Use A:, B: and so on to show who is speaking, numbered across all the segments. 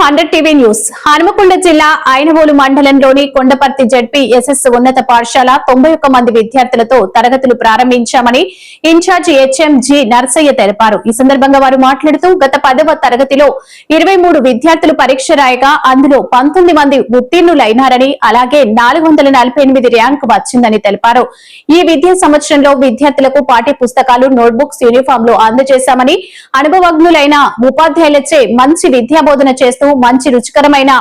A: Hundred TV news. Hanumakonda జిల్లా ఆయనవోలు మండలంలోని Kondaparthi ZP SS ఉన్నత పాఠశాల తొంభై ఒక్క మంది విద్యార్థులతో తరగతులు ప్రారంభించామని ఇన్ఛార్జి హెచ్ఎంజి నర్సయ్య తెలిపారు. ఈ సందర్భంగా వారు మాట్లాడుతూ గత పదవ తరగతిలో ఇరవై మూడు విద్యార్థులు పరీక్ష రాయగా అందులో పంతొమ్మిది మంది ఉత్తీర్ణులైనారని అలాగే నాలుగు వందల నలభై ఎనిమిది ర్యాంకు వచ్చిందని తెలిపారు. ఈ విద్యా సంవత్సరంలో విద్యార్థులకు పాఠ్య పుస్తకాలు నోట్బుక్స్ యూనిఫామ్లు అందజేశామని అనుభవజ్ఞులైన ఉపాధ్యాయులచే మంచి విద్యాబోధన చేస్తూ పాటు మంచి రుచికరమైన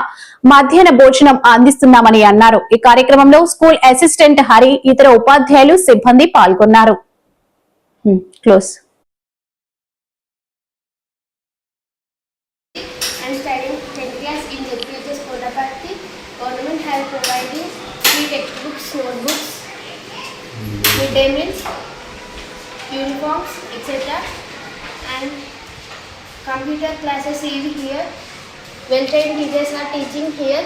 A: మధ్యాహ్న భోజనం అందిస్తున్నామని అన్నారు. ఈ కార్యక్రమంలో స్కూల్ అసిస్టెంట్ హరి ఇతర ఉపాధ్యాయులు సిబ్బంది పాల్గొన్నారు.
B: uniforms computer classes is here. Well-trained teachers are teaching here.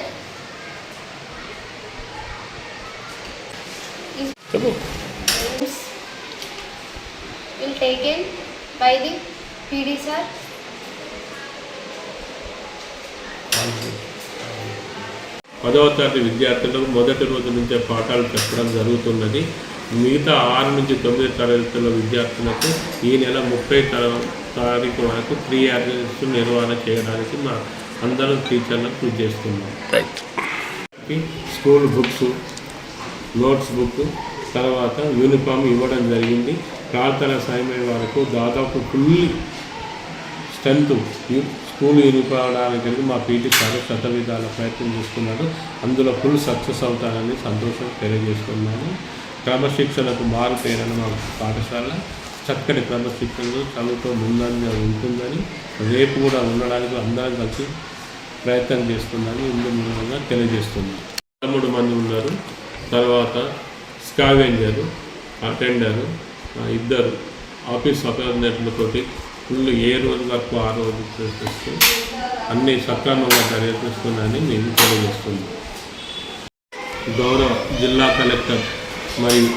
B: Names will taken by the PD sir.
C: పదవ తరగతి విద్యార్థులకు మొదటి రోజు నుంచే పాఠాలు చెప్పడం జరుగుతున్నది మిగతా ఆరు నుంచి తొమ్మిది తరగతుల విద్యార్థులకు ఈ నెల ముప్పై తర- తారీఖు వరకు త్రీ అవర్స్ నిర్వహణ చేయడానికి మా అందరూ టీచర్లకు కృషి చేస్తున్నాం స్కూల్ బుక్స్ నోట్స్ బుక్ తర్వాత యూనిఫామ్ ఇవ్వడం జరిగింది. ప్రార్థన సమయం వరకు దాదాపు ఫుల్లీ స్ట్రెంత్ స్కూల్ యూనిఫామ్ మా పీటీ సార్ శత విధాల ప్రయత్నం చేస్తున్నాడు. అందులో ఫుల్ సక్సెస్ అవుతానని సంతోషం తెలియజేస్తున్నాను. క్రమశిక్షణకు మారుపేరని మా పాఠశాల చక్కటి క్రమశిక్షణలో చదువుతో ముందంగా ఉంటుందని రేపు కూడా ఉండడానికి అందరం కలిసి ప్రయత్నం చేస్తుందని ఇందు మూలంగా తెలియజేస్తుంది. పదమూడు మంది ఉన్నారు. తర్వాత స్కావెంజరు అటెండరు ఇద్దరు ఆఫీస్ అపాయింట్మెంట్లతోటి ఫుల్ ఏ రోజు వరకు ఆ రోజు చేస్తూ అన్ని సక్రమంగా జరిపిస్తుందని మేము తెలియజేస్తున్నాం. గౌరవ జిల్లా కలెక్టర్ మరియు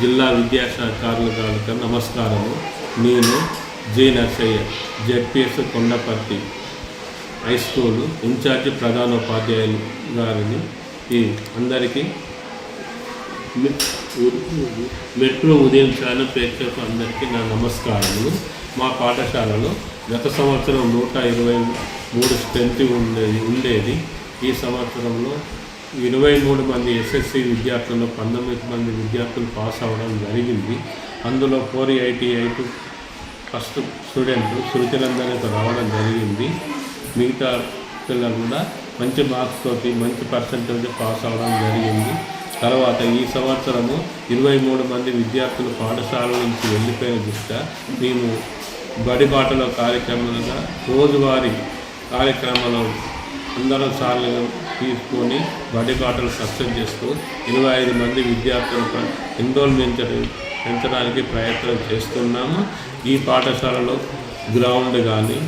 C: జిల్లా విద్యాశాఖారుల గారికి నమస్కారము. నేను J Narsaiah Z P S Kondaparthi. High school incharge ప్రధానోపాధ్యాయులు గారిని ఈ అందరికీ మెట్రో ఉదయం ఛానల్ ప్రేక్షకు అందరికీ నా నమస్కారములు. మా పాఠశాలలో గత సంవత్సరం నూట ఇరవై మూడు స్ట్రెంత్ ఉండేది ఉండేది. ఈ సంవత్సరంలో ఇరవై మూడు మంది ఎస్ఎస్సి విద్యార్థుల్లో పంతొమ్మిది మంది విద్యార్థులు పాస్ అవ్వడం జరిగింది. అందులో four eighty eight first student శృతినందనకు రావడం జరిగింది. మిగతా పిల్లలు కూడా మంచి మార్క్స్ తోటి మంచి పర్సంటేజ్ పాస్ అవ్వడం జరిగింది. తర్వాత ఈ సంవత్సరము ఇరవై మూడు మంది విద్యార్థులు పాఠశాల నుంచి వెళ్ళిపోయిన దృష్ట్యా మేము బడిబాటలో కార్యక్రమాలుగా రోజువారీ కార్యక్రమాలు అందరం సార్లు తీసుకొని బడిబాటలు సక్సెస్ చేస్తూ ఇరవై ఐదు మంది విద్యార్థులకు ఎన్రోల్మెంట్ పెంచడానికి ప్రయత్నం చేస్తున్నాము. ఈ పాఠశాలలో గ్రౌండ్ కానీ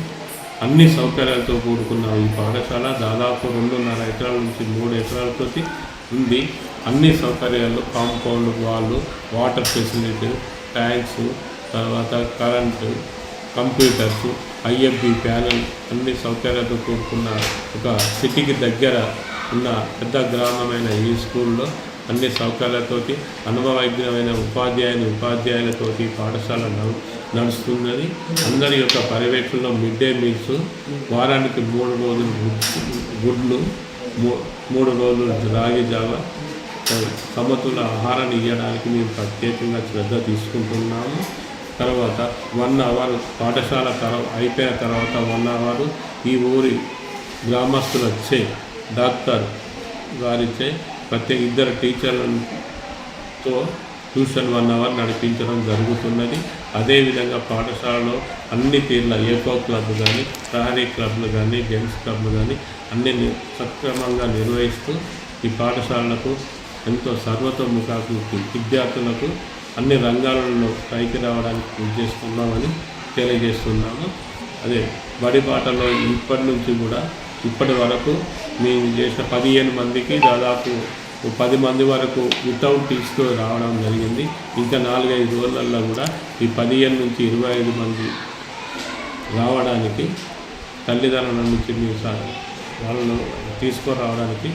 C: అన్ని సౌకర్యాలతో కూడుకున్న ఈ పాఠశాల దాదాపు రెండున్నర ఎకరాల నుంచి మూడు ఎకరాలతో ఉంది. అన్ని సౌకర్యాలు కాంపౌండ్ వాళ్ళు వాటర్ ఫెసిలిటీ ట్యాంక్స్ తర్వాత current computers I F B panel అన్ని సౌకర్యాలతో కూడుకున్న ఒక సిటీకి దగ్గర ఉన్న పెద్ద గ్రామమైన ఈ స్కూల్లో అన్ని సౌకర్యాలతోటి అనుభవజ్ఞమైన ఉపాధ్యాయుని ఉపాధ్యాయులతోటి పాఠశాల నడుస్తున్నది. అందరి యొక్క పర్యవేక్షణలో మిడ్ డే మీల్స్ వారానికి మూడు రోజులు గుడ్లు మూ- మూడు రోజులు రాగి జావ సమతుల ఆహారాన్ని ఇవ్వడానికి మేము ప్రత్యేకంగా శ్రద్ధ తీసుకుంటున్నాము. తర్వాత వన్ అవర్ పాఠశాల తర్వాత అయిపోయిన తర్వాత వన్ అవర్ ఈ ఊరి గ్రామస్తులు వచ్చే డాక్టర్ గారిచే ప్రత్యేక ఇద్దరు టీచర్లతో ట్యూషన్ వన్ అవర్ నడిపించడం జరుగుతున్నది. అదేవిధంగా పాఠశాలలో అన్ని తీర్ల ఏకో క్లబ్ కానీ ప్రహరీ క్లబ్లు కానీ జెంట్స్ క్లబ్లు కానీ అన్ని సక్రమంగా నిర్వహిస్తూ ఈ పాఠశాలలకు ఎంతో సర్వతోముఖాభివృద్ధి విద్యార్థులకు అన్ని రంగాలలో పైకి రావడానికి కృషి చేస్తున్నామని తెలియజేస్తున్నాము. అదే బడి పాటలో ఇప్పటి నుంచి కూడా ఇప్పటి వరకు మేము చేసిన పదిహేను మందికి దాదాపు పది మంది వరకు వితౌట్ టీచ్తో రావడం జరిగింది. ఇంకా నాలుగైదు రోజులలో కూడా ఈ పదిహేను నుంచి ఇరవై ఐదు మంది రావడానికి తల్లిదండ్రుల నుంచి మీరు వాళ్ళు వాళ్ళను తీసుకురావడానికి